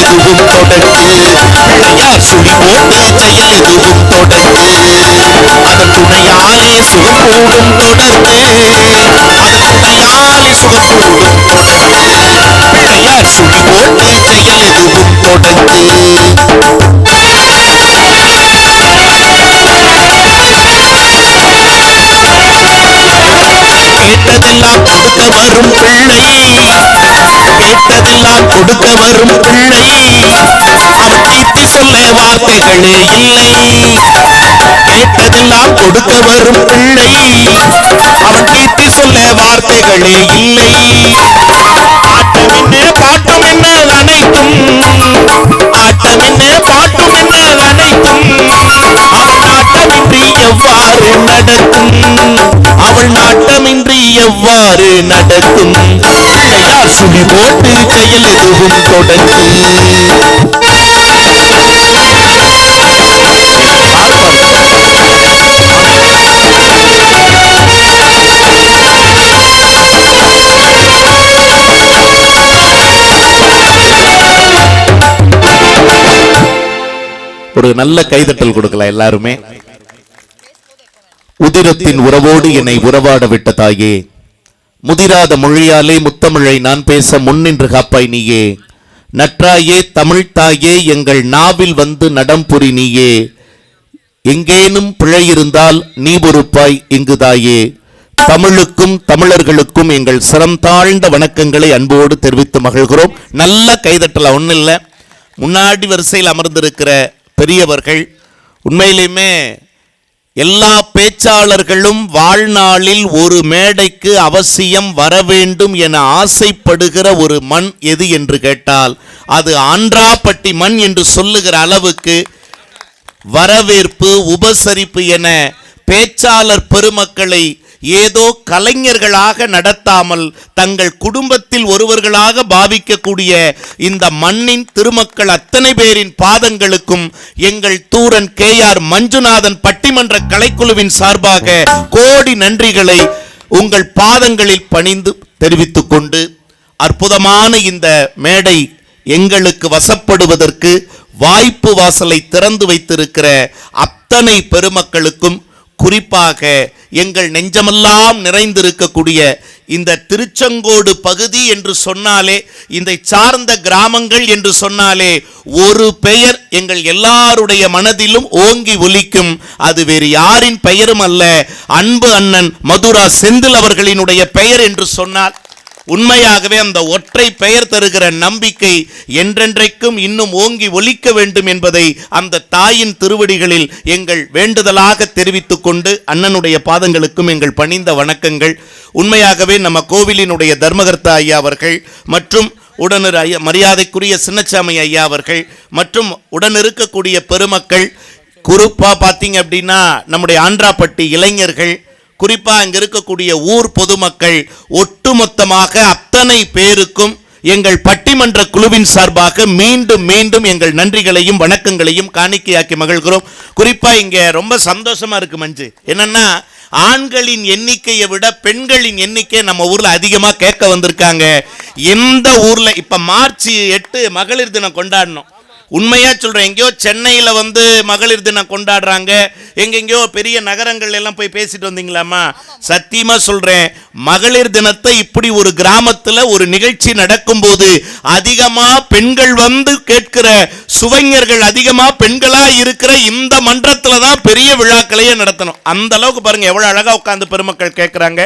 சுழி போட்டு எதுவும் தொடங்கு பிள்ளையார் சுழி போட்டு செயல் எதுவும் தொடங்கு அதன் துணையாலே சுகம் கூடும் தொடர்ந்து அதன் துணையாலே சுகம் கூடும் தொடர்ந்து பிள்ளையார் சுழி போட்டு எதுவும் தொடங்கு கேட்டதெல்லாம் கொடுக்க வரும் பிள்ளை கேட்டதெல்லாம் கொடுக்க வரும் பிள்ளை அவன் தீட்டி சொல்ல வார்த்தைகளே இல்லை. கேட்டதெல்லாம் கொடுக்க வரும் பிள்ளை அவன் தீட்டி சொல்ல வார்த்தைகளே இல்லை. ஆட்டம் என்ன பாட்டம் என்னால் அனைத்தும். ஆட்டம் என்ன பாட்டம் என்னால் அனைத்தும். அவன் நாட்டமின்றி எவ்வாறு நடக்கும்? அவள் நாட்டமின்றி எவ்வாறு நடக்கும்? பிள்ளையார் சுழி போட்டு கையில் எதுவும் தொடங்கும் ஒரு நல்ல கைதட்டல் கொடுக்கலாம் எல்லாருமே. மந்திரத்தின் உறவோடு என்னை உறவாட விட்ட தாயே முதிராத மொழியாலே முத்தமிழை நான் பேச முன்னின்று காப்பாய் நீயே. நற்றாயே தமிழ் தாயே எங்கள் நாவில் வந்து நடம்புரி நீயே. எங்கேனும் பிழை இருந்தால் நீ பொறுப்பாய் இங்கு தாயே. தமிழுக்கும் தமிழர்களுக்கும் எங்கள் சிரம் தாழ்ந்த வணக்கங்களை அன்போடு தெரிவித்து மகிழ்கிறோம். நல்ல கைதட்டல ஒன்றும் இல்லை முன்னாடி வரிசையில் அமர்ந்திருக்கிற பெரியவர்கள் உண்மையிலுமே எல்லா பேச்சாளர்களும் வாழ்நாளில் ஒரு மேடைக்கு அவசியம் வர வேண்டும் என ஆசைப்படுகிற ஒரு மண் எது என்று கேட்டால் அது ஆன்றாப்பட்டி மண் என்று சொல்லுகிற அளவுக்கு வரவேற்பு உபசரிப்பு என பேச்சாளர் பெருமக்களை ஏதோ கலைஞர்களாக நடத்தாமல் தங்கள் குடும்பத்தில் ஒருவர்களாக பாவிக்கக்கூடிய இந்த மண்ணின் திருமக்கள் அத்தனை பேரின் பாதங்களுக்கும் எங்கள் தூரன் கே ஆர் மஞ்சுநாதன் பட்டிமன்ற கலைக்குழுவின் சார்பாக கோடி நன்றிகளை உங்கள் பாதங்களில் பணிந்து தெரிவித்துக் கொண்டு அற்புதமான இந்த மேடை எங்களுக்கு வசப்படுவதற்கு வாய்ப்பு வாசலை திறந்து வைத்திருக்கிற அத்தனை பெருமக்களுக்கும் குறிப்பாக எங்கள் நெஞ்சமெல்லாம் நிறைந்திருக்கக்கூடிய இந்த திருச்செங்கோடு பகுதி என்று சொன்னாலே இந்த சார்ந்த கிராமங்கள் என்று சொன்னாலே ஒரு பெயர் எங்கள் எல்லாருடைய மனதிலும் ஓங்கி ஒலிக்கும். அது வேறு யாரின் பெயரும் அல்ல. அன்பு அண்ணன் மதுரா செந்தில் அவர்களினுடைய பெயர் என்று சொன்னால் உண்மையாகவே அந்த ஒற்றை பெயர் தருகிற நம்பிக்கை என்றென்றைக்கும் இன்னும் ஓங்கி ஒலிக்க வேண்டும் என்பதை அந்த தாயின் திருவடிகளில் எங்கள் வேண்டுதலாக தெரிவித்துக் கொண்டு அண்ணனுடைய பாதங்களுக்கும் எங்கள் பணிந்த வணக்கங்கள். உண்மையாகவே நம்ம கோவிலினுடைய தர்மகர்த்தா ஐயா அவர்கள் மற்றும் உடனிரு ஐயா மரியாதைக்குரிய சின்னச்சாமி ஐயா அவர்கள் மற்றும் உடன் இருக்கக்கூடிய பெருமக்கள். குறிப்பாக பார்த்தீங்க அப்படின்னா நம்முடைய ஆந்திராப்பட்டி இளைஞர்கள் குறிப்பாக அங்கே இருக்கக்கூடிய ஊர் பொதுமக்கள் ஒட்டுமொத்தமாக அத்தனை பேருக்கும் எங்கள் பட்டிமன்ற குழுவின் சார்பாக மீண்டும் மீண்டும் எங்கள் நன்றிகளையும் வணக்கங்களையும் காணிக்கையாக்கி மகிழ்கிறோம். குறிப்பாக இங்கே ரொம்ப சந்தோஷமாக இருக்கு மஞ்சு. என்னென்னா ஆண்களின் எண்ணிக்கையை விட பெண்களின் எண்ணிக்கை நம்ம ஊரில் அதிகமாக கேட்க வந்திருக்காங்க. எந்த ஊரில் இப்போ மார்ச் எட்டு மகளிர் தினம் கொண்டாடணும். உண்மையாக சொல்கிறேன் எங்கேயோ சென்னையில் வந்து மகளிர் தினம் கொண்டாடுறாங்க. எங்கெங்கேயோ பெரிய நகரங்கள் எல்லாம் போய் பேசிட்டு வந்தீங்களாமா சத்தியமாக சொல்கிறேன் மகளிர் தினத்தை இப்படி ஒரு கிராமத்தில் ஒரு நிகழ்ச்சி நடக்கும்போது அதிகமாக பெண்கள் வந்து கேட்கிற சுவைஞர்கள் அதிகமாக பெண்களாக இருக்கிற இந்த மன்றத்தில் தான் பெரிய விழாக்களையே நடத்தணும். அந்த அளவுக்கு பாருங்கள் எவ்வளோ அழகாக உட்காந்து பெருமக்கள் கேட்குறாங்க.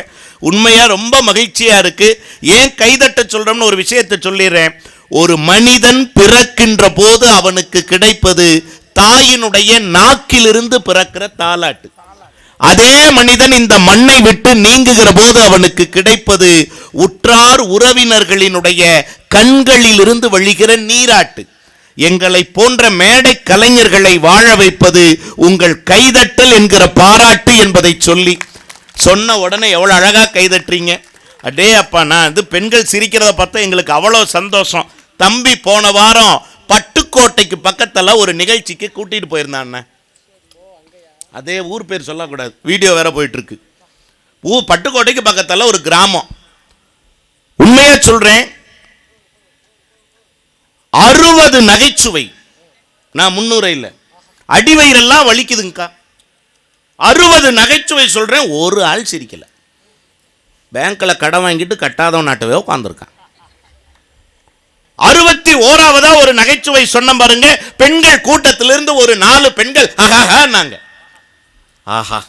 உண்மையாக ரொம்ப மகிழ்ச்சியாக இருக்குது ஏன் கைதட்ட சொல்கிறோம்னு ஒரு விஷயத்தை சொல்லிடுறேன். ஒரு மனிதன் பிறக்கின்ற போது அவனுக்கு கிடைப்பது தாயினுடைய நாக்கிலிருந்து பிறக்கிற தாலாட்டு. அதே மனிதன் இந்த மண்ணை விட்டு நீங்குகிற போது அவனுக்கு கிடைப்பது உற்றார் உறவினர்களினுடைய கண்களிலிருந்து வழிகிற நீராட்டு. எங்களை போன்ற மேடை கலைஞர்களை வாழ வைப்பது உங்கள் கைதட்டல் என்கிற பாராட்டு என்பதை சொல்லி சொன்ன உடனே எவ்வளோ அழகாக கைதட்டுறீங்க. அடே அப்பா நான் இது பெண்கள் சிரிக்கிறத பார்த்தா எங்களுக்கு அவ்வளோ சந்தோஷம். தம்பி போன வாரம் பட்டுக்கோட்டைக்கு பக்கத்தில் ஒரு நிகழ்ச்சிக்கு கூட்டிட்டு போயிருந்தான் அதே ஊர் பேர் சொல்லக்கூடாது. வீடியோ வேற போயிட்டுருக்கு. ஊ பட்டுக்கோட்டைக்கு பக்கத்தில் ஒரு கிராமம். உண்மையாக சொல்கிறேன் அறுபது நகைச்சுவை. நான் முன்னூறு இல்லை. அடிவயிறெல்லாம் வலிக்குதுங்கக்கா. அறுபது நகைச்சுவை சொல்கிறேன் ஒரு ஆள் சிரிக்கலை. பேங்க்கில் கடன் வாங்கிட்டு கட்டாதவன் நாட்டவே உட்காந்துருக்கான் அறுபத்தி ஓராவதா ஒரு நகைச்சுவை சொன்ன பாருங்க. பெண்கள் கூட்டத்திலிருந்து ஒரு நாலு பெண்கள் ஆஹா ஆஹா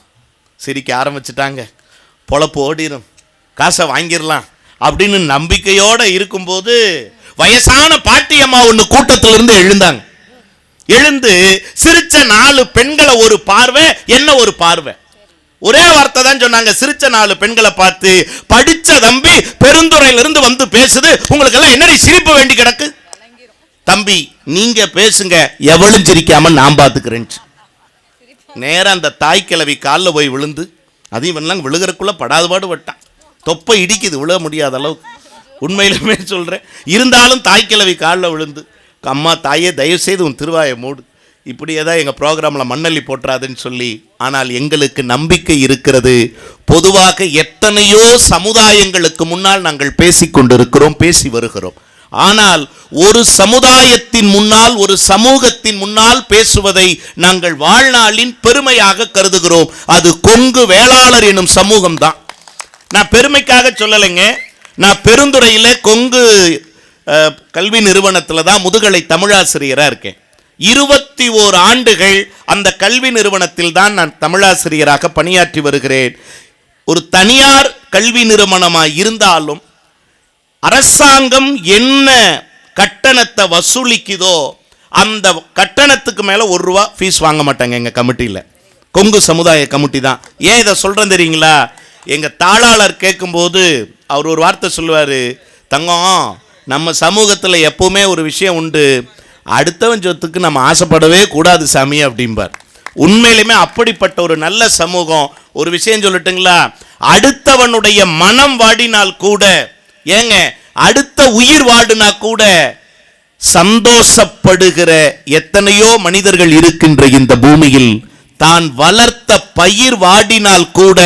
சிரிக்க ஆரம்பிச்சிட்டாங்க. பொழப்பு ஓடிரும். காசை வாங்கிடலாம் அப்படின்னு நம்பிக்கையோட இருக்கும்போது வயசான பாட்டியம்மா ஒன்று கூட்டத்திலிருந்து எழுந்தாங்க. எழுந்து சிரிச்ச நாலு பெண்களை ஒரு பார்வை என்ன ஒரு பார்வை? ஒரே வார்த்தை தான் சொன்னாங்க. சிரிச்ச நாலு பெண்களை பார்த்து படிச்ச தம்பி பெருந்துறையிலிருந்து வந்து பேசுது. உங்களுக்கு எல்லாம் என்னடி சிரிப்பு வேண்டி கிடக்கு? தம்பி நீங்க பேசுங்க. எவளும் சிரிக்காம நான் பார்த்துக்கிறேன் நேரம் அந்த தாய் கிழவி காலில் போய் விழுந்து அதையும் இவன்லாம் விழுகிறக்குள்ள படாத பாடு தொப்பை இடிக்குது விழ முடியாத அளவுக்கு. உண்மையிலுமே சொல்கிறேன் இருந்தாலும் தாய் கிழவி காலில் விழுந்து அம்மா தாயே தயவு செய்து உன் திருவாயை மூடு. இப்படியே தான் எங்கள் ப்ரோக்ராமில் மண்ணள்ளி போட்டுறாதுன்னு சொல்லி ஆனால் எங்களுக்கு நம்பிக்கை இருக்கிறது. பொதுவாக எத்தனையோ சமுதாயங்களுக்கு முன்னால் நாங்கள் பேசி கொண்டிருக்கிறோம் பேசி வருகிறோம். ஆனால் ஒரு சமுதாயத்தின் முன்னால் ஒரு சமூகத்தின் முன்னால் பேசுவதை நாங்கள் வாழ்நாளின் பெருமையாக கருதுகிறோம். அது கொங்கு வேளாளர் எனும் சமூகம் தான். நான் பெருமைக்காக சொல்லலைங்க. நான் பெருந்துறையில் கொங்கு கல்வி நிறுவனத்தில் தான் முதுகலை தமிழாசிரியராக இருக்கேன். இருபத்தி ஓர் ஆண்டுகள் அந்த கல்வி நிறுவனத்தில் தான் நான் தமிழாசிரியராக பணியாற்றி வருகிறேன். ஒரு தனியார் கல்வி நிறுவனமாக இருந்தாலும் அரசாங்கம் என்ன கட்டணத்தை வசூலிக்குதோ அந்த கட்டணத்துக்கு மேலே ஒரு ரூபா ஃபீஸ் வாங்க மாட்டாங்க எங்கள் கமிட்டியில். கொங்கு சமுதாய கமிட்டி தான். ஏன் இதை சொல்கிறேன் தெரியுங்களா? எங்கள் தாளாளர் கேட்கும்போது அவர் ஒரு வார்த்தை சொல்லுவார் தங்கம் நம்ம சமூகத்தில் எப்போவுமே ஒரு விஷயம் உண்டு. அடுத்தவன் சொத்துக்கு நம்ம ஆசைப்படவே கூடாது சாமி அப்படிம்பார். உண்மையிலுமே அப்படிப்பட்ட ஒரு நல்ல சமூகம் ஒரு விஷயம் சொல்லட்டுங்களா? அடுத்தவனுடைய மனம் வாடினால் கூட ஏங்க அடுத்த உயிர் வாடினா கூட சந்தோஷப்படுகிற எத்தனையோ மனிதர்கள் இருக்கின்ற இந்த பூமியில் தான் வளர்த்த பயிர் வாடினால் கூட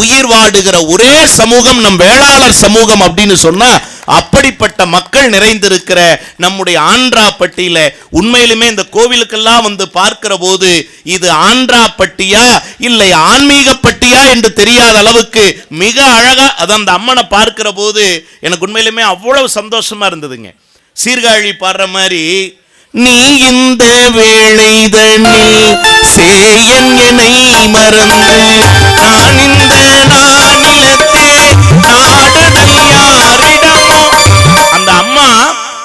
உயிர் வாடுகிற ஒரே சமூகம் நம் வேளாளர் சமூகம் அப்படின்னு சொன்னா அப்படிப்பட்ட மக்கள் நிறைந்திருக்கிற நம்முடைய ஆந்திராப்பட்டியில உண்மையிலுமே இந்த கோவிலுக்கெல்லாம் வந்து பார்க்கிற போது இது ஆந்திராப்பட்டியா இல்லை ஆன்மீகப்பட்டியா என்று தெரியாத அளவுக்கு மிக அழகா அது அந்த அம்மனை பார்க்கிற போது எனக்கு உண்மையிலுமே அவ்வளவு சந்தோஷமா இருந்ததுங்க. சீர்காழி பாடுற மாதிரி நீ இந்த வேளைதனில் சேயன் என்னை மறந்து நான் இந்த நானிலத்தே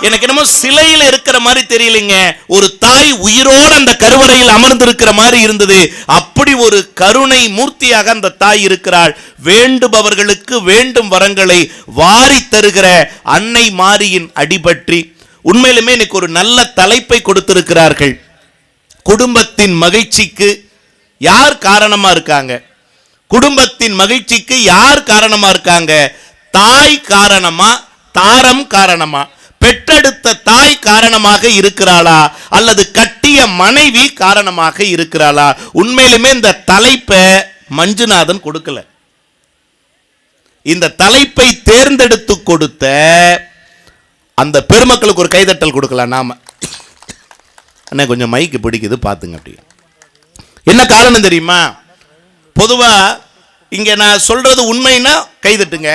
எனக்கு என்னமோ சிலையில் இருக்கிற மாதிரி தெரியலைங்க. ஒரு தாய் உயிரோடு அந்த கருவறையில் அமர்ந்திருக்கிற மாதிரி இருந்தது. அப்படி ஒரு கருணை மூர்த்தியாக அந்த தாய் இருக்கிறாள். வேண்டுபவர்களுக்கு வேண்டும் வரங்களை வாரி தருகிற அன்னை மாரியின் அடிபற்றி உண்மையிலுமே எனக்கு ஒரு நல்ல தலைப்பை கொடுத்திருக்கிறார்கள். குடும்பத்தின் மகிழ்ச்சிக்கு யார் காரணமா இருக்காங்க? குடும்பத்தின் மகிழ்ச்சிக்கு யார் காரணமா இருக்காங்க? தாய் காரணமா? தாரம் காரணமா? பெற்றெடுத்த தாய் காரணமாக இருக்கிறாளா? அல்லது கட்டிய மனைவி காரணமாக இருக்கிறாளா? உண்மையிலுமே இந்த தலைப்பை மஞ்சுநாதன் கொடுக்கல. இந்த தலைப்பை தேர்ந்தெடுத்து கொடுத்த அந்த பெருமக்களுக்கு ஒரு கைதட்டல் கொடுக்கலாம் நாம. அண்ணா கொஞ்சம் மைக்கு பிடிக்குது பார்த்துங்க அப்படி என்ன காரணம் தெரியுமா? பொதுவா இங்க நான் சொல்றது உண்மைன்னா கைதட்டுங்க.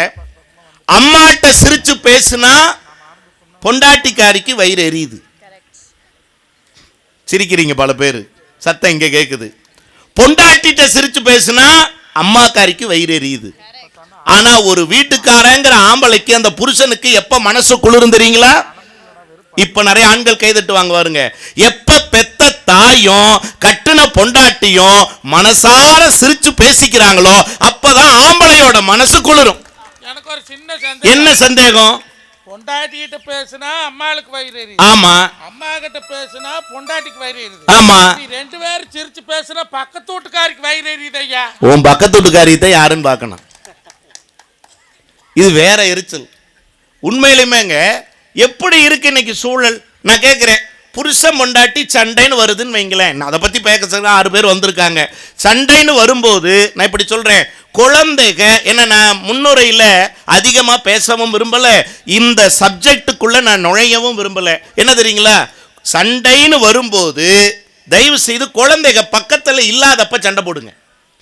அம்மாட்ட சிரிச்சு பேசுனா பொண்டாட்டிக்காரிக்கு வயிறு எரியுது. சிரிக்கிறீங்க பல பேர். சத்தம் இங்க கேக்குது. பொண்டாட்டிட்ட சிரிச்சு பேசுனா அம்மாக்காரிக்கு வயிறு எரியுது. ஆனா ஒரு வீட்டுக்காரங்கிற ஆம்பளைக்கு அந்த புருஷனுக்கு எப்ப மனசு குளிரும் தெரியுங்களா இப்ப நிறைய ஆண்கள் கைதட்டு வாங்க பாருங்க எப்ப பெத்த தாயும் கட்டுன பொண்டாட்டியும் மனசார சிரிச்சு பேசிக்கிறாங்களோ அப்பதான் ஆம்பளையோட மனசு குளிரும். எனக்கு ஒரு சின்ன சந்தேகம்? பொண்டாட்டிகிட்ட பேசுனா அம்மாளுக்கு வயிறு எரியுது. ஆமா. அம்மா கிட்ட பேசுனா பொண்டாட்டிக்கு வயிறு எரியுது. ஆமா. நீ ரெண்டு பேரும் சிரிச்சு பேசுனா பக்கத்து வீட்டுக்காரிக்கு வயிறு எரியுது ஐயா. உன் பக்கத்து வீட்டுக்காரியத்தை யாருன்னு பார்க்கணும். இது வேற எரிச்சல். உண்மையிலுமேங்க எப்படி இருக்கு இன்னைக்கு சூழல்? நான் கேட்கிறேன் புருஷன் பொண்டாட்டி சண்டைன்னு வருதுன்னு வைங்களேன். நான் அதை பற்றி பேச ஆறு பேர் வந்திருக்காங்க. சண்டைன்னு வரும்போது நான் இப்படி சொல்கிறேன் குழந்தைக என்ன நான் முன்னுரையில் அதிகமாக பேசவும் விரும்பலை. இந்த சப்ஜெக்டுக்குள்ளே நான் நுழையவும் விரும்பலை. என்ன தெரியுங்களா? சண்டைன்னு வரும்போது தயவு செய்து குழந்தைக பக்கத்தில் இல்லாதப்ப சண்டை போடுங்க.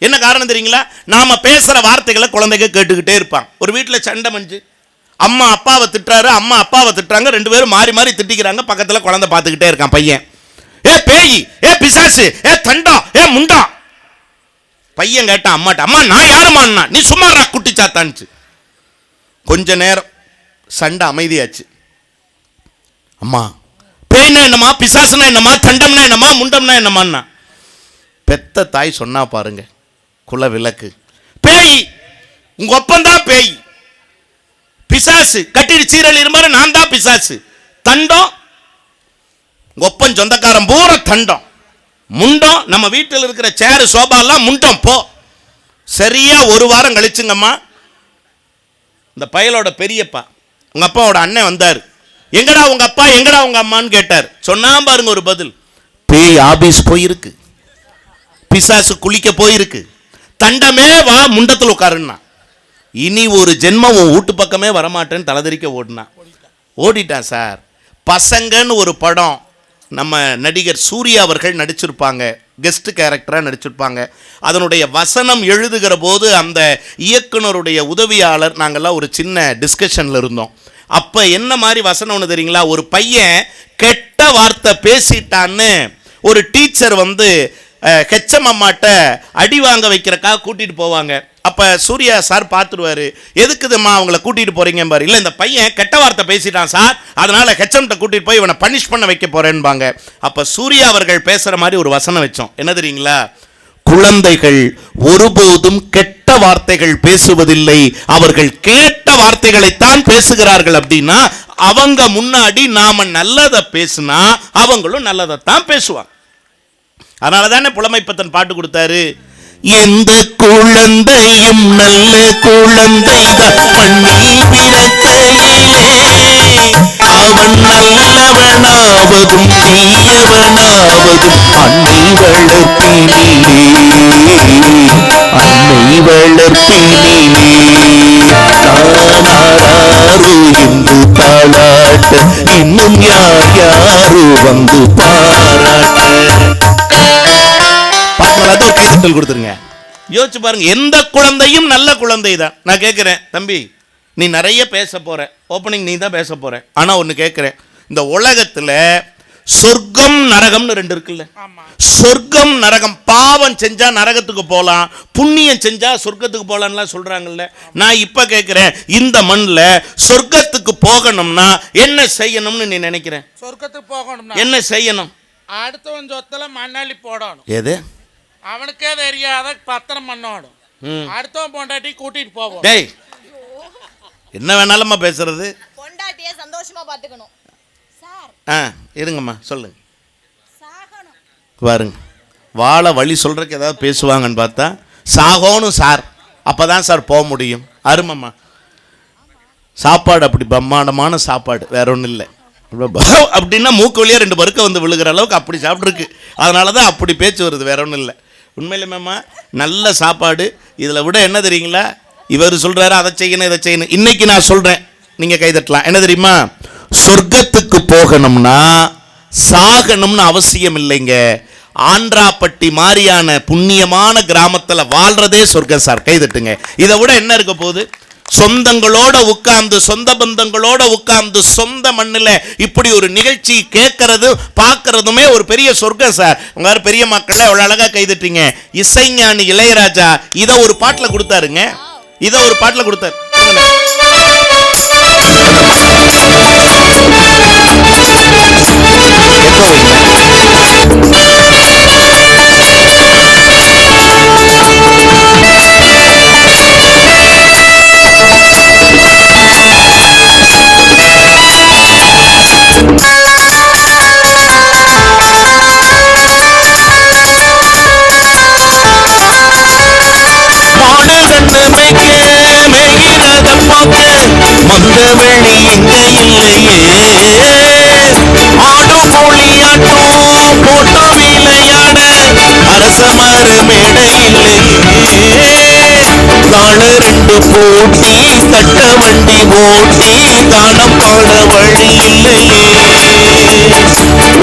என்ன காரணம் தெரியுங்களா? நாம பேசுகிற வார்த்தைகளை குழந்தைங்க கேட்டுக்கிட்டே இருப்பான் ஒரு வீட்டில் சண்டை மஞ்சு. அம்மா அப்பாவை திட்டுறாரு அம்மா அப்பாவை திட்டுறாங்க. ரெண்டு பேரும் மாறி மாறி திட்டிக்கிறாங்க. பக்கத்தில் குழந்தை பார்த்துக்கிட்டே இருக்கான் பையன். ஏ பேய் ஏ பிசாசு ஏ தண்டா ஏ முண்டா. பையன் கேட்டான் அம்மாட்ட அம்மா நான் யாருமான்னா? நீ சும்மாறா குட்டி சாத்தான்ச்சு கொஞ்ச நேரம் சண்டை அமைதியாச்சு. அம்மா பேய்னா என்னம்மா? பிசாசுனா என்னம்மா? தண்டம்னா என்னம்மா? முண்டம்னா என்னம்மாண்ணா பெத்த தாய் சொன்னா பாருங்க குல விளக்கு பேய் உங்க ஒப்பந்தான் பேய். பிசாசு. கட்டிடு சீரல் இருமாறு நான் தான் பிசாசு. தண்டம் ஒப்பன் சொந்தக்காரன் பூரா தண்டம். முண்டம் நம்ம வீட்டில் இருக்கிற சேரு சோபாலாம் முண்டம் போ. சரியா ஒரு வாரம் கழிச்சுங்கம்மா. இந்த பயலோட பெரியப்பா உங்க அப்பாவோட அண்ணன் வந்தார். எங்கடா உங்க அப்பா எங்கடா உங்க அம்மான்னு கேட்டார். சொன்னா பாருங்க ஒரு பதில். பேய் ஆபீஸ் போயிருக்கு. பிசாசு குளிக்க போயிருக்கு. தண்டமே வா முண்டத்தில் உட்காருன்னா. இனி ஒரு ஜென்மம் உன் வீட்டு பக்கமே வரமாட்டேன்னு தலைதறிக்க ஓடினான் ஓடிட்டான் சார். பசங்கன்னு ஒரு படம் நம்ம நடிகர் சூர்யா அவர்கள் நடிச்சிருப்பாங்க. கெஸ்ட் கேரக்டராக நடிச்சிருப்பாங்க. அதனுடைய வசனம் எழுதுகிற போது அந்த இயக்குனருடைய உதவியாளர் நாங்கள்லாம் ஒரு சின்ன டிஸ்கஷனில் இருந்தோம். அப்போ என்ன மாதிரி வசனம் ஒன்று தெரியுங்களா? ஒரு பையன் கெட்ட வார்த்தை பேசிட்டான்னு ஒரு டீச்சர் வந்து ஹெச்எம் அம்மாட்ட அடி வாங்க வைக்கிறக்காக கூட்டிகிட்டு போவாங்க. அப்போ சூர்யா சார் பார்த்துருவாரு எதுக்குதும்மா அவங்கள கூட்டிகிட்டு போகிறீங்க பாரு. இந்த பையன் கெட்ட வார்த்தை பேசிட்டான் சார். அதனால் ஹெச்எம்கிட்ட கூட்டிகிட்டு போய் இவனை பனிஷ் பண்ண வைக்க போகிறேன்பாங்க அப்போ சூர்யா அவர்கள் பேசுகிற மாதிரி ஒரு வசனம் வச்சோம். என்ன தெரியுங்களா? குழந்தைகள் ஒருபோதும் கெட்ட வார்த்தைகள் பேசுவதில்லை. அவர்கள் கேட்ட வார்த்தைகளைத்தான் பேசுகிறார்கள். அப்படின்னா அவங்க முன்னாடி நாம நல்லதை பேசினா அவங்களும் நல்லதைத்தான் பேசுவாங்க. அதனால தானே புலமைப்பத்தன் பாட்டு கொடுத்தாரு. எந்த குழந்தையும் நல்ல குழந்தை மண்ணில் பிறக்கையிலே அவன் நல்லவனாவதும் தீயவனாவதும் அன்னை வளர்ப்பினிலே அன்னை வளர்ப்பினிலே நானாரோ என்று தாளாட்ட இன்னும் யார் யாரு வந்து பாராட்ட ஒரு கைத்தட்டல் கொடுத்துருங்க. யோசிச்சு பாருங்க எந்த குழந்தையும் நல்ல குழந்தை தான் நான் கேட்குறேன் தம்பி நீ நிறைய பேச போற. ஓப்பனிங் நீ தான் பேச போற. ஆனா ஒன்று கேட்குறேன் இந்த உலகத்துல சொர்க்கம் நரகம்னு ரெண்டு இருக்குல்ல. சொர்க்கம் நரகம் பாவம் செஞ்சா நரகத்துக்கு போகலாம் புண்ணியம் செஞ்சா சொர்க்கத்துக்கு போகலான்லாம் சொல்றாங்கல்ல. நான் இப்ப கேட்குறேன் இந்த மண்ணில் சொர்க்கத்துக்கு போகணும்னா என்ன செய்யணும்னு நீ நினைக்கிறேன் சொர்க்கத்துக்கு போகணும்னா என்ன செய்யணும்? அடுத்தவன் சொத்துல மண்ணாளி போடணும். எது? அவனுக்கே தெரியாத பத்திரம் பண்ணணும். ம். அடுத்தவன் பொண்டாட்டி கூட்டிட்டு போவோம். டேய் என்ன வேணாலும்மா பேசுறது? பொண்டாட்டிய சந்தோஷமா பாத்துக்கணும் சார். ஆ இருங்கம்மா சொல்லுங்க. சாகணும். பாருங்க வாழ வழி சொல்றதுக்கு ஏதாவது பேசுவாங்கன்னு பார்த்தா சாகோணும் சார். அப்பதான் சார் போக முடியும். அருமம்மா. சாப்பாடு அப்படி பிரம்மாண்டமான சாப்பாடு வேற ஒன்றும் இல்லை. அப்படின்னா மூக்கு வழியா ரெண்டு பருக்க வந்து விழுகிற அளவுக்கு அப்படி சாப்பிட்ருக்கு அதனால தான் அப்படி பேச்சு வருது வேற ஒன்றும் இல்லை. உண்மையிலுமேம்மா நல்ல சாப்பாடு. இதில் விட என்ன தெரியுங்களா? இவர் சொல்கிறாரு அதை செய்யணும் இதை செய்யணும். இன்னைக்கு நான் சொல்கிறேன் நீங்கள் கைதட்டலாம் என்ன தெரியுமா? சொர்க்கத்துக்கு போகணும்னா சாகணும்னு அவசியம் இல்லைங்க. ஆந்திராப்பட்டி மாதிரியான புண்ணியமான கிராமத்தில் வாழ்றதே சொர்க்கம் சார். கைதட்டுங்க இதை விட என்ன இருக்க போகுது? சொந்தங்களோட உட்கார்ந்து சொந்த பந்தங்களோட உட்கார்ந்து சொந்த மண்ணில் இப்படி ஒரு நிகழ்ச்சி கேட்கறது பார்க்கறதுமே ஒரு பெரிய சொர்க்கம் சார். உங்க பெரிய மக்களே அவ்வளோ அழகா கைதட்டீங்க இசைஞானி இளையராஜா இதை ஒரு பாட்டில் கொடுத்தாருங்க. இதை ஒரு பாட்டில் கொடுத்தாரு. எக்கோ வந்தவள் இங்க இல்லையே மாடு புளியாட்டும் கூட்டம் விளையாட அரச மர கால ரெண்டு போட்டி கட்ட வண்டி ஓட்டி காணப்பட வழி இல்லையே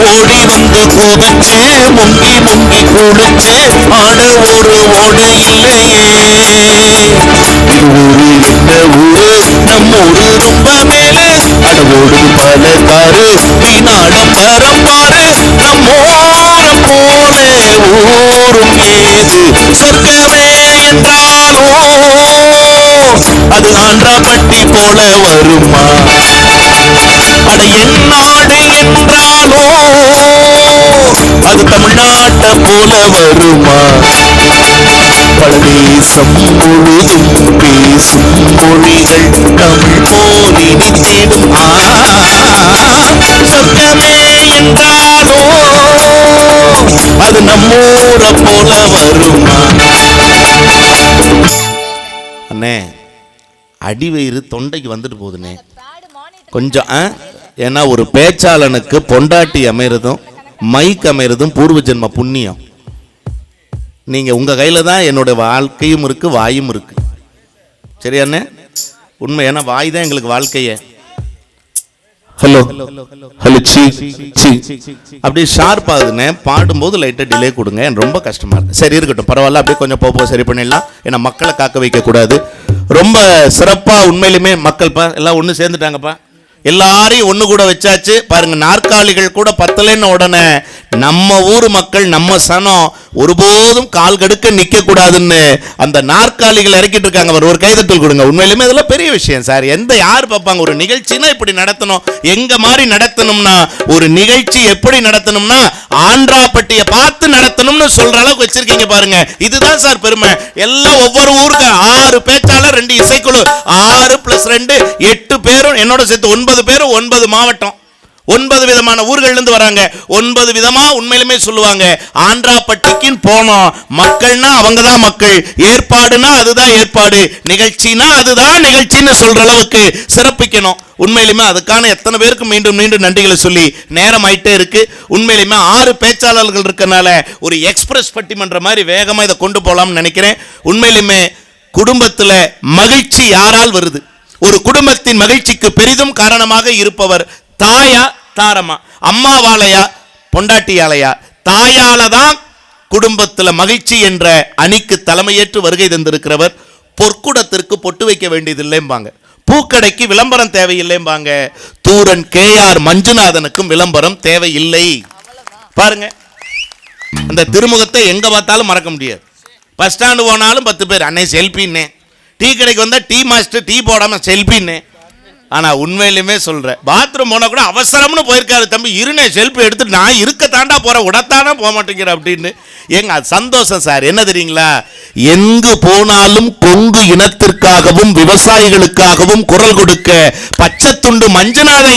ஓடி வந்து குதிச்சு முங்கி முங்கி குளிச்சு ஆட ஒரு ஓடு இல்லையே. இது இந்த ஊரு நம்ம ஊரு ரொம்ப மேல அட ஓடு பல காரு வீணாட பரம் பாரு நம்மோரம் போல ஊரும் ஏது சொர்க்கமே என்றாலும் அது ஆன்றா பட்டி போல வருமா? அட என் நாடு அது தமிழ்நாட்டை போல வருமா? பரதேசம் முழுதும் பேசும் மொழிகள் தமிழ் போலி நித்திடும் என்றாலோ அது நம்மூர போல வருமா? அண்ணே அடிவயிறு தொண்டைக்கு வந்துட்டு போகுதுண்ணே. கொஞ்சம் ஆ? ஏன்னா ஒரு பேச்சாளனுக்கு பொண்டாட்டி அமைறதும் மைக் அமைறதும் பூர்வ ஜென்ம புண்ணியம். நீங்கள் உங்கள் கையில் தான் என்னோட வாழ்க்கையும் இருக்குது வாயும் இருக்கு. சரியாண்ணே உண்மை ஏன்னா வாய் தான் எங்களுக்கு வாழ்க்கையே. ஹலோ ஹலோ சி சி அப்படியே ஷார்ப் ஆகுதுண்ணே. பாடும்போது லைட்டாக டிலே கொடுங்க. எனக்கு ரொம்ப கஷ்டமா இருக்கு. சரி இருக்கட்டும். பரவாயில்ல. அப்படியே கொஞ்சம் போக சரி பண்ணிடலாம். ஏன்னா மக்களை காக்க வைக்க கூடாது ரொம்ப சிறப்பா உண்மையிலுமே மக்கள்ப்பா எல்லாம் ஒன்று சேர்ந்துட்டாங்கப்பா. எல்லாரையும் ஒன்று கூட வச்சாச்சு. பாருங்க நாற்காலிகள் கூட பத்தலைன்னு உடனே நம்ம ஊர் மக்கள் நம்ம சனம் ஒருபோதும் கால் கடுக்க நிக்க கூடாதுன்னு அந்த நாற்காலிகள் இறக்கிட்டு இருக்காங்க அவர் ஒரு கைதட்டல் கொடுங்க. உண்மையிலுமே இதெல்லாம் பெரிய விஷயம் சார். எந்த யார் பார்ப்பாங்க? ஒரு நிகழ்ச்சினா இப்படி நடத்தணும். எங்க மாதிரி நடத்தணும்னா ஒரு நிகழ்ச்சி எப்படி நடத்தணும்னா ஆந்திராப்பட்டியை பார்த்து நடத்தணும்னு சொல்ற அளவுக்கு வச்சிருக்கீங்க பாருங்க. இதுதான் சார் பெருமை. எல்லாம் ஒவ்வொரு ஊருக்கு ஆறு பேச்சாளர் ரெண்டு இசைக்குழு ஆறு பிளஸ் ரெண்டு எட்டு பேரும் என்னோட சேர்த்து ஒன்பது பேரும் ஒன்பது மாவட்டம். ஒன்பது விதமான ஊர்கள்ல இருந்து வராங்க. ஒன்பது விதமா உண்மையிலுமே சொல்லுவாங்க. ஆந்திராப்பட்டிக்குன்னு போனோம். மக்கள்னா அவங்க தான் மக்கள். ஏற்பாடுனா அதுதான் ஏற்பாடு. நிகழ்ச்சினா அதுதான் நிகழ்ச்சின்னு சொல்ற அளவுக்கு சிறப்பிக்கணும். உண்மையிலுமே அதுக்கான எத்தனை பேருக்கு மீண்டும் மீண்டும் நன்றிகளை சொல்லி நேரம் ஆயிட்டே இருக்கு. உண்மையிலுமே ஆறு பேச்சாளர்கள் இருக்கனால ஒரு எக்ஸ்பிரஸ் பட்டிமன்ற மாதிரி வேகமா இதை கொண்டு போலாம்னு நினைக்கிறேன். உண்மையிலுமே குடும்பத்துல மகிழ்ச்சி யாரால் வருது? ஒரு குடும்பத்தின் மகிழ்ச்சிக்கு பெரிதும் காரணமாக இருப்பவர் தாயா தாரமா? அம்மாவாலையா பொண்டாட்டியாலையா? தாயால தான் குடும்பத்தில் மகிழ்ச்சி என்ற அணிக்கு தலைமையேற்று வருகை தந்திருக்கிறவர். பொற்குடத்திற்கு பொட்டு வைக்க வேண்டியதில்லைம்பாங்க. பூக்கடைக்கு விளம்பரம் தேவையில்லைம்பாங்க. தூரன் கே ஆர் மஞ்சுநாதனுக்கும் விளம்பரம் தேவையில்லை. பாருங்க. அந்த திருமுகத்தை எங்க பார்த்தாலும் மறக்க முடியாது. பஸ் ஸ்டாண்டு போனாலும் பத்து பேர் அன்னை செல்பின்னே டீ கடைக்கு வந்தால் டீ மாஸ்டர் டீ போடாமல் செல்ஃபின்னு. ஆனால் உண்மையிலுமே சொல்கிறேன் பாத்ரூம் போனால் கூட அவசரம்னு போயிருக்காரு தம்பி. இருனே செல்ஃபி எடுத்து நான் இருக்க தாண்டா போகிறேன் உடத்தானா போக மாட்டேங்கிற அப்படின்னு. ஏங்க அது சந்தோஷம் சார். என்ன தெரியுங்களா? எங்கு போனாலும் கொங்கு இனத்திற்காகவும் விவசாயிகளுக்காகவும் குரல் கொடுக்க பச்சை துண்டு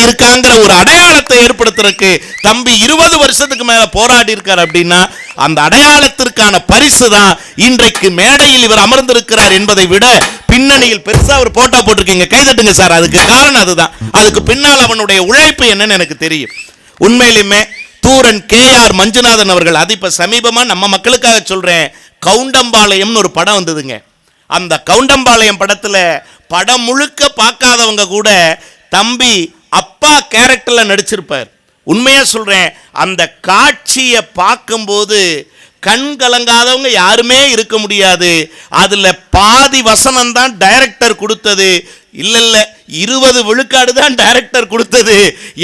இருக்காங்கிற ஒரு அடையாளத்தை ஏற்படுத்துறதுக்கு தம்பி இருபது வருஷத்துக்கு மேலே போராடி இருக்கார் அப்படின்னா அந்த அடையாளத்திற்கான பரிசு தான் இன்றைக்கு மேடையில் இவர் அமர்ந்திருக்கிறார் என்பதை விட பின்னணியில் பெருசா ஒரு போட்டோ போட்டிருக்கீங்க. கைதட்டுங்க சார் அதுக்கு காரணம் அதுதான். அதுக்கு பின்னால் அவனுடைய உழைப்பு என்னன்னு எனக்கு தெரியும். உண்மையிலுமே தூரன் கே ஆர் மஞ்சுநாதன் அவர்கள் அது இப்ப சமீபமா நம்ம மக்களுக்காக சொல்றேன் கவுண்டம்பாளையம்னு ஒரு படம் வந்ததுங்க. அந்த கவுண்டம்பாளையம் படத்துல படம் முழுக்க பார்க்காதவங்க கூட தம்பி அப்பா கேரக்டர்ல நடிச்சிருப்பார். உண்மையா சொல்றேன் அந்த காட்சியை பார்க்கும்போது கண் கலங்காதவங்க யாருமே இருக்க முடியாது. அதில் பாதி வசனம் தான் டைரக்டர் கொடுத்தது. இல்லை இல்லை இருபது விழுக்காடு தான் டைரக்டர் கொடுத்தது.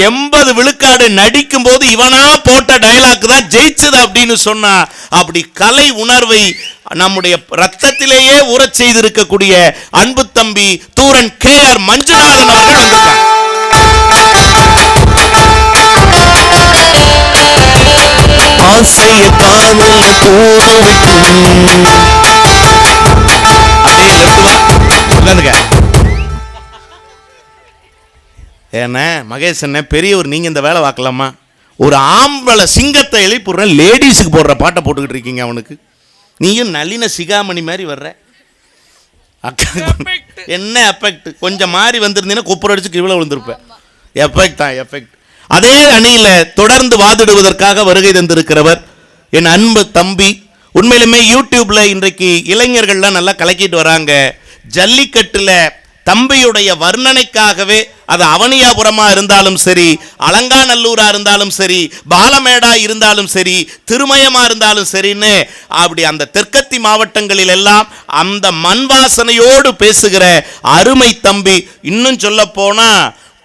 எண்பது விழுக்காடு நடிக்கும் போது இவனா போட்ட டைலாக் தான் ஜெயிச்சது அப்படின்னு சொன்னா அப்படி கலை உணர்வை நம்முடைய ரத்தத்திலேயே ஊறச் செய்திருக்கக்கூடிய அன்பு தம்பி தூரன் கே ஆர் மஞ்சுநாதன் அவர்கள் வந்திருக்காங்க ஆசைய காதல் விட்டு அப்படியே லெஃப்ட் வா. உட்காந்துக்க. ஏண்ணே மகேஷ் அண்ணே பெரியவர் நீங்க இந்த வேலை பார்க்கலாமா? ஒரு ஆம்பளை சிங்கத்தை எழுப்பிடுற லேடிஸுக்கு போடுற பாட்டை போட்டுக்கிட்டு இருக்கீங்க அவனுக்கு. நீயும் நளின சிகாமணி மாதிரி வர்ற. என்ன எஃபெக்ட் கொஞ்சம் மாறி வந்திருந்தீங்கன்னா குப்புற அடிச்சு கீழே விழுந்திருப்பேன். எஃபெக்ட் தான் எஃபெக்ட் அதே அணியில தொடர்ந்து வாதிடுவதற்காக வருகை தந்திருக்கிறவர் என் அன்பு தம்பி. உண்மையிலுமே யூடியூப்ல இன்றைக்கு இளைஞர்கள்லாம் நல்லா கலக்கிட்டு வராங்க. ஜல்லிக்கட்டுல தம்பியுடைய வர்ணனைக்காகவே அது அவனியாபுரமா இருந்தாலும் சரி அலங்காநல்லூரா இருந்தாலும் சரி பாலமேடா இருந்தாலும் சரி திருமயமா இருந்தாலும் சரின்னு அப்படி அந்த தெற்கத்தி மாவட்டங்களில் எல்லாம் அந்த மண் வாசனையோடு பேசுகிற அருமை தம்பி. இன்னும் சொல்ல போனா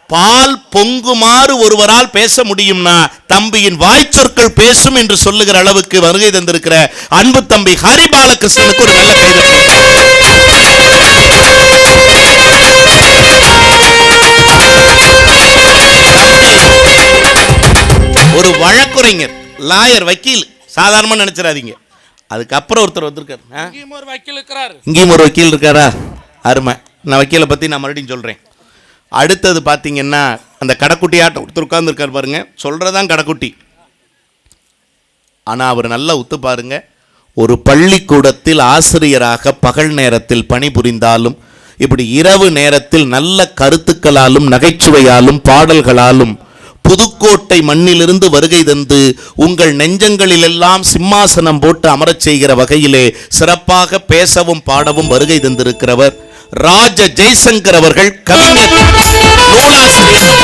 பால் பொங்குமாறு ஒருவரால் பேச முடியும்னா தம்பியின் வாய்ச்சொற்கள் பேசும் என்று சொல்லுகிற அளவுக்கு வருகை தந்திருக்கிற அன்பு தம்பி ஹரி பாலகிருஷ்ணனுக்கு ஒரு நல்ல கைதட்டல் ஒரு வழக்குரைஞர் லாயர் வக்கீல் சாதாரணமா நினைச்சிடாதீங்க. அதுக்கப்புறம் ஒருத்தர் வந்திருக்காரு. இங்கேயும் ஒரு வக்கீல் இருக்காரா? அருமை. நான் வக்கீலை பற்றி நான் மறுபடியும் சொல்கிறேன் அடுத்தது பார்த்தீங்கன்னா அந்த கடைக்குட்டி ஆட்டம் ஒருத்தர் உட்காந்துருக்கார் பாருங்க. சொல்கிறதான் கடைக்குட்டி. ஆனால் அவர் நல்லா ஒத்து பாருங்க. ஒரு பள்ளிக்கூடத்தில் ஆசிரியராக பகல் நேரத்தில் பணிபுரிந்தாலும் இப்படி இரவு நேரத்தில் நல்ல கருத்துக்களாலும் நகைச்சுவையாலும் பாடல்களாலும் புதுக்கோட்டை மண்ணிலிருந்து வருகை தந்து உங்கள் நெஞ்சங்களிலெல்லாம் சிம்மாசனம் போட்டு அமரச் செய்கிற வகையிலே சிறப்பாக பேசவும் பாடவும் வருகை தந்திருக்கிறவர். ராஜ ஜெய்சங்கர் அவர்கள் கவிஞர். நூலாசிரியர்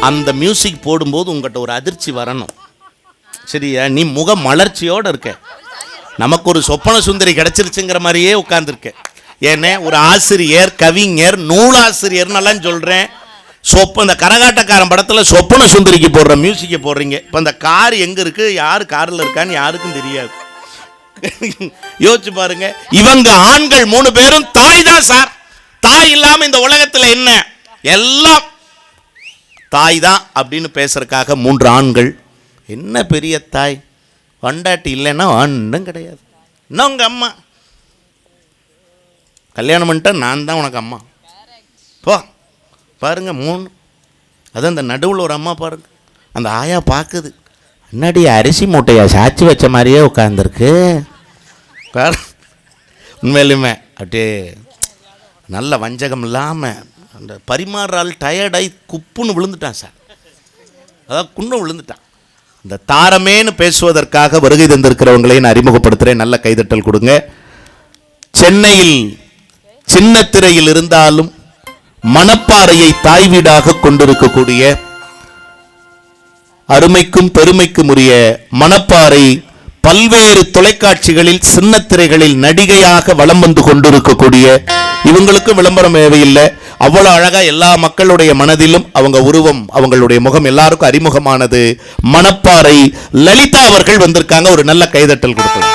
அந்த மியூசிக் போடும்போது உங்கள்கிட்ட ஒரு அதிர்ச்சி வரணும். சரியா? நீ முக மலர்ச்சியோடு இருக்க. நமக்கு ஒரு சொப்பன சுந்தரி கிடச்சிருச்சுங்கிற மாதிரியே உட்காந்துருக்க ஏன்னா ஒரு ஆசிரியர் கவிஞர் நூலாசிரியர்னெல்லாம் சொல்கிறேன் சொப்பு இந்த கரகாட்டக்காரன் படத்தில் சொப்பன சுந்தரிக்கு போடுற மியூசிக்கை போடுறீங்க. இப்போ இந்த கார் எங்கே இருக்குது யார் காரில் இருக்கான்னு யாருக்கும் தெரியாது. யோசிச்சு பாருங்க. இவங்க ஆண்கள் மூணு பேரும் தாய் தான் சார். தாய் இல்லாமல் இந்த உலகத்தில் என்ன? எல்லாம் தாய் தான் அப்படின்னு பேசுறதுக்காக மூன்று ஆண்கள். என்ன பெரிய தாய்? வண்டாட்டி இல்லைன்னா ஒன்றும் கிடையாது. இன்னும் உங்கள் அம்மா? கல்யாணம் பண்ணிட்டா நான் தான் உனக்கு அம்மா. போ. பாருங்கள் மூணு. அது இந்த நடுவில் ஒரு அம்மா பாருங்கள் அந்த ஆயா பார்க்குது முன்னாடி அரிசி மூட்டையை? சாச்சி வச்ச மாதிரியே உட்காந்துருக்கு உண்மையிலுமே அப்படியே நல்ல வஞ்சகம் இல்லாமல் அந்த பரிமாறால் டயர்டாகி குப்புன்னு விழுந்துட்டான் சார். அதான் குன்னும் விழுந்துட்டான். இந்த தாரமேன்னு பேசுவதற்காக வருகை தந்திருக்கிறவங்களை நான் அறிமுகப்படுத்துகிறேன் நல்ல கைதட்டல் கொடுங்க. சென்னையில் சின்ன திரையில் இருந்தாலும் மணப்பாறையை தாய் வீடாக கொண்டிருக்கக்கூடிய அருமைக்கும் பெருமைக்கும் உரிய மணப்பாறை பல்வேறு தொலைக்காட்சிகளில் சின்ன திரைகளில் நடிகையாக வலம் வந்து கொண்டிருக்கக்கூடிய இவங்களுக்கும் விளம்பரம் தேவையில்லை. அவ்வளோ அழகாக எல்லா மக்களுடைய மனதிலும் அவங்க உருவம் அவங்களுடைய முகம் எல்லாருக்கும் அறிமுகமானது மணப்பாறை. லலிதா அவர்கள் வந்திருக்காங்க ஒரு நல்ல கைதட்டல் கொடுக்கலாம்.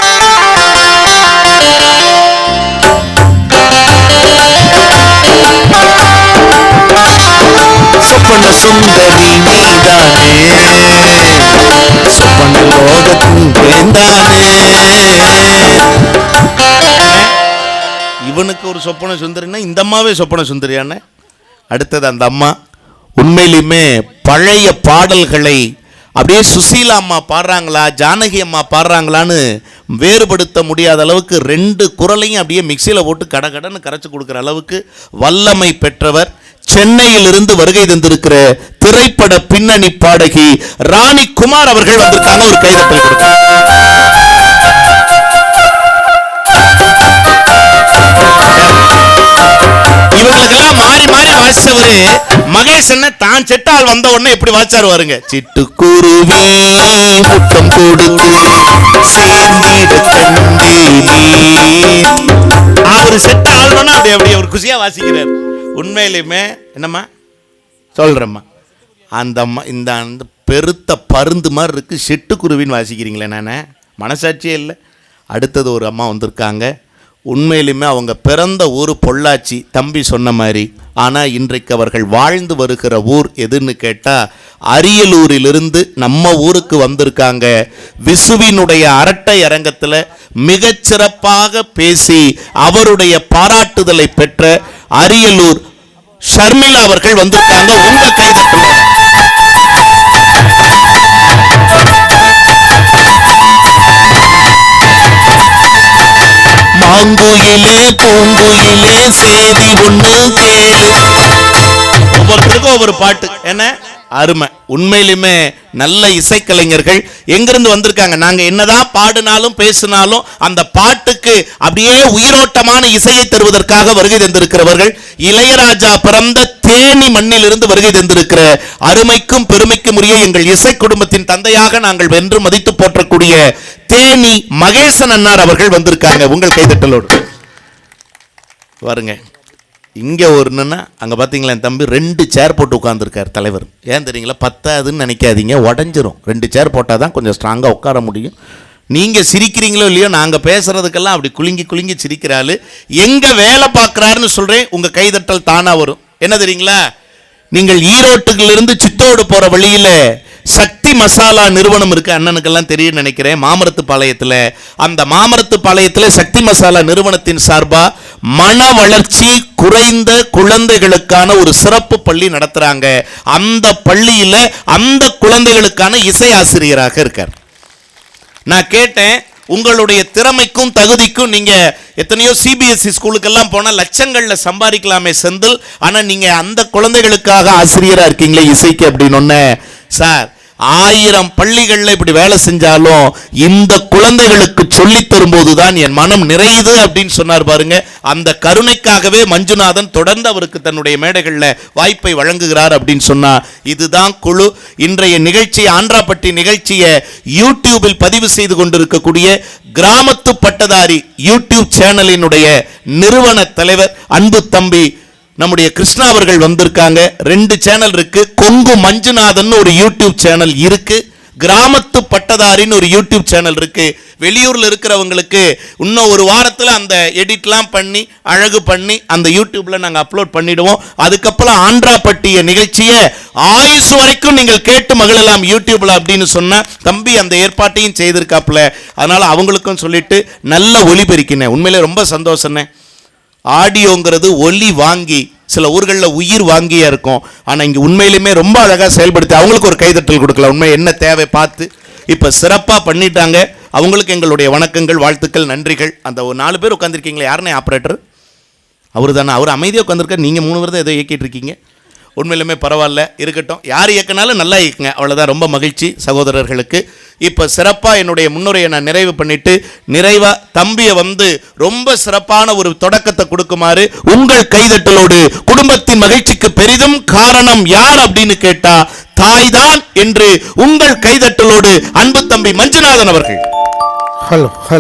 சொப்பன சுந்தரி நீதானே? சொப்பன லோகத்தின் தேந்தானே இவனுக்கு ஒரு சொப்பன சுந்தரின்னா இந்த அம்மாவே சொப்பன சுந்தரியான அடுத்தது அந்த அம்மா. உண்மையிலுமே பழைய பாடல்களை அப்படியே சுசீலா அம்மா பாடுறாங்களா ஜானகி அம்மா பாடுறாங்களான்னு வேறுபடுத்த முடியாத அளவுக்கு ரெண்டு குரலையும் அப்படியே மிக்சியில் போட்டு கடகடன்னு கரைச்சி கொடுக்குற அளவுக்கு வல்லமை பெற்றவர் சென்னையிலிருந்து வருகை தந்திருக்கிற திரைப்பட பின்னணி பாடகி ராணி குமார் அவர்கள் வந்திருக்காங்க. ஒரு கைதட்டல் கொடுக்க இவங்களுக்கெல்லாம் மாறி மாறி வாசிச்சவரு மகேஷ் என்ன தான் செட்டால் வந்த உடனே எப்படி வாச்சாரு வாருங்க சிட்டுக்குருவி முட்டம் கொடுத்து சேர்ந்திட கண்டேனே அவர் செட்டால் ஆள்னா அப்படி அப்படி ஒரு குஷியா வாசிக்கிறார். உண்மையிலுமே என்னம்மா? சொல்றேம்மா. அந்த இந்த அந்த பெருத்த பருந்து மாதிரி இருக்கு. சிட்டுக்குருவின்னு வாசிக்கிறீங்களே நானே. மனசாட்சியே இல்லை. அடுத்தது ஒரு அம்மா வந்திருக்காங்க. உண்மையிலுமே அவங்க பிறந்த ஊர் பொள்ளாச்சி தம்பி சொன்ன மாதிரி. ஆனால் இன்றைக்கு அவர்கள் வாழ்ந்து வருகிற ஊர் எதுன்னு கேட்டால் அரியலூரிலிருந்து நம்ம ஊருக்கு வந்திருக்காங்க. விசுவினுடைய அரட்டை அரங்கத்தில் மிகச்சிறப்பாக பேசி அவருடைய பாராட்டுதலை பெற்ற அரியலூர் ஷர்மிளா அவர்கள் வந்திருக்காங்க. உங்கள் கைதட்டல் மாங்குயிலே பூங்குயிலே சேதி ஒண்ணு கேளு. ஒவ்வொருத்தருக்கும் ஒவ்வொரு பாட்டு. என்ன? அருமை. உண்மையிலுமே நல்ல இசைக்கலைஞர்கள் எங்கிருந்து வந்திருக்காங்க? நாங்கள் என்னதான் பாடினாலும் பேசினாலும் அந்த பாட்டுக்கு அப்படியே உயிரோட்டமான இசையை தருவதற்காக வருகை தந்திருக்கிறவர்கள் இளையராஜா பிறந்த தேனி மண்ணிலிருந்து வருகை தந்திருக்கிற அருமைக்கும் பெருமைக்கும் உரிய எங்கள் இசை குடும்பத்தின் தந்தையாக நாங்கள் வென்று மதித்து போற்றக்கூடிய தேனி மகேசன் அன்னார் அவர்கள் வந்திருக்காங்க. உங்கள் கைதட்டலோடு. பாருங்க இங்கே ஒன்றுன்னா அங்கே பார்த்தீங்களா என் தம்பி ரெண்டு சேர் போட்டு உட்காந்துருக்கார் தலைவர். ஏன் தெரியுங்களா? பத்தாதுன்னு நினைக்காதீங்க உடஞ்சிரும். ரெண்டு சேர் போட்டால் தான் கொஞ்சம் ஸ்ட்ராங்காக உட்கார முடியும். நீங்கள் சிரிக்கிறீங்களோ இல்லையோ நாங்கள் பேசுகிறதுக்கெல்லாம் அப்படி குலுங்கி குலுங்கி சிரிக்கிறாள். எங்கே வேலை பார்க்குறாருன்னு சொல்கிறேன் உங்கள் கைதட்டல் தானாக வரும். என்ன தெரியுங்களா? நீங்கள் ஈரோட்டுகளிலிருந்து சித்தோடு போகிற வழியில் சக்தி மசாலா நிறுவனம் இருக்குது அண்ணனுக்கெல்லாம் தெரியும் நினைக்கிறேன் மாமரத்து பாளையத்தில் அந்த மாமரத்து பாளையத்தில் சக்தி மசாலா நிறுவனத்தின் சார்பாக மன வளர்ச்சி குறைந்த குழந்தைகளுக்கான ஒரு சிறப்பு பள்ளி நடத்துறாங்க. அந்த பள்ளியில் அந்த குழந்தைகளுக்கான இசை ஆசிரியராக இருக்கார். நான் கேட்டேன் உங்களுடைய திறமைக்கும் தகுதிக்கும் நீங்கள் எத்தனையோ சிபிஎஸ்சி ஸ்கூலுக்கெல்லாம் போனால் லட்சங்கள்ல சம்பாதிக்கலாமே செந்தில். ஆனால் நீங்கள் அந்த குழந்தைகளுக்காக ஆசிரியராக இருக்கீங்களே இசைக்கு அப்படின்னு ஒன்று சார் ஆயிரம் பள்ளிகளில் இப்படி வேலை செஞ்சாலும் இந்த குழந்தைகளுக்கு சொல்லித் தரும்போது தான் என் மனம் நிறையுது அப்படின்னு சொன்னார் பாருங்க. அந்த கருணைக்காகவே மஞ்சுநாதன் தொடர்ந்து அவருக்கு தன்னுடைய மேடைகளில் வாய்ப்பை வழங்குகிறார் அப்படின்னு சொன்னா இதுதான் குழு. இன்றைய நிகழ்ச்சி ஆந்திராப்பட்டி நிகழ்ச்சியை யூடியூபில் பதிவு செய்து கொண்டிருக்கக்கூடிய கிராமத்து பட்டதாரி யூடியூப் சேனலினுடைய நிறுவன தலைவர் அன்பு தம்பி நம்முடைய கிருஷ்ணா அவர்கள் வந்திருக்காங்க. ரெண்டு சேனல் இருக்கு. கொங்கு மஞ்சுநாதன் ஒரு யூடியூப் சேனல் இருக்கு. கிராமத்து பட்டதாரின்னு ஒரு யூடியூப் சேனல் இருக்கு. வெளியூரில் இருக்கிறவங்களுக்கு இன்னும் ஒரு வாரத்தில் அந்த எடிட்லாம் பண்ணி அழகு பண்ணி அந்த யூடியூப்ல நாங்கள் அப்லோட் பண்ணிடுவோம். அதுக்கப்புறம் ஆந்திராப்பட்டிய நிகழ்ச்சியை ஆயுசு வரைக்கும் நீங்கள் கேட்டு மகிழலாம் யூடியூப்ல அப்படின்னு சொன்ன தம்பி அந்த ஏற்பாட்டையும் செய்திருக்காப்புல. அதனால அவங்களுக்கும் சொல்லிட்டு நல்ல ஒலிபெருக்கினேன் உண்மையிலே ரொம்ப சந்தோஷம்னே ஆடியோங்கிறது ஒலி வாங்கி சில ஊர்களில் உயிர் வாங்கியா இருக்கும். ஆனால் இங்கே உண்மையிலுமே ரொம்ப அழகாக செயல்படுத்தி அவங்களுக்கு ஒரு கைதட்டல் கொடுக்கல. உண்மை என்ன தேவை பார்த்து இப்போ சிறப்பாக பண்ணிட்டாங்க. அவங்களுக்கு எங்களுடைய வணக்கங்கள் வாழ்த்துக்கள் நன்றிகள். அந்த ஒரு நாலு பேர் உட்காந்துருக்கீங்களே யாருனே ஆப்ரேட்டர் அவர் தானே அவர் அமைதியாக உட்காந்துருக்கார் நீங்கள் மூணு பேர் தான் ஏதோ இயக்கிட்டு இருக்கீங்க. உண்மையிலுமே பரவாயில்ல. இருக்கட்டும். யார் இயக்குனாலும் நல்லா இயக்குங்க. அவ்வளோதான் ரொம்ப மகிழ்ச்சி சகோதரர்களுக்கு. இப்போ சிறப்பாக என்னுடைய முன்னுரையை நான் நிறைவு பண்ணிட்டு நிறைவா தம்பியை வந்து ரொம்ப சிறப்பான ஒரு தொடக்கத்தை கொடுக்குமாறு உங்கள் கைதட்டலோடு குடும்பத்தின் மகிழ்ச்சிக்கு பெரிதும் காரணம் யார் அப்படின்னு கேட்டா தாய்தான் என்று உங்கள் கைதட்டலோடு அன்பு தம்பி மஞ்சுநாதன் அவர்கள். Hello hello.